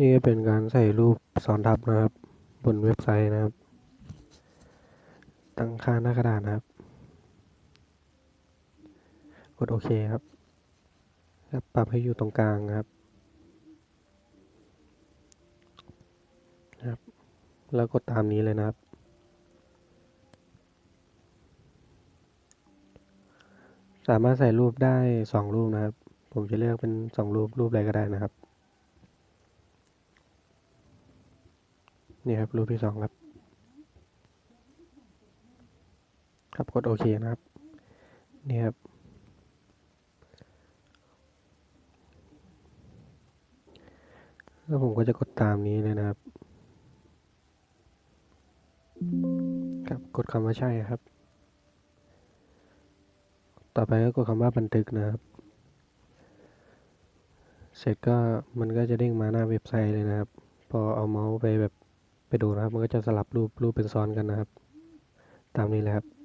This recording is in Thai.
นี่ก็เป็นการใส่รูปซ้อนทับนะครับ บนเว็บไซต์นะครับ ตั้งค่าหน้ากระดาษนะครับ กดโอเคครับแล้วปรับให้อยู่ตรงกลางครับนะครับ แล้วกดตามนี้เลยนะครับ สามารถใส่รูปได้สองรูปนะครับ ผมจะเลือกเป็นสองรูปรูปอะไรก็ได้นะครับ นี่ครับรูปที่สองครับ ครับกดโอเคนะครับ นี่ครับ แล้วผมก็จะกดตามนี้เลยนะครับ ครับกดคำว่าใช่ครับ ต่อไปก็กดคำว่าบันทึกนะครับ เสร็จก็มันก็จะเด้งมาหน้าเว็บไซต์เลยนะครับ พอเอาเมาส์ไปแบบ ดูนะครับ มันก็จะสลับรูปรูปเป็นซ้อนกันนะครับ ตามนี้เลยครับ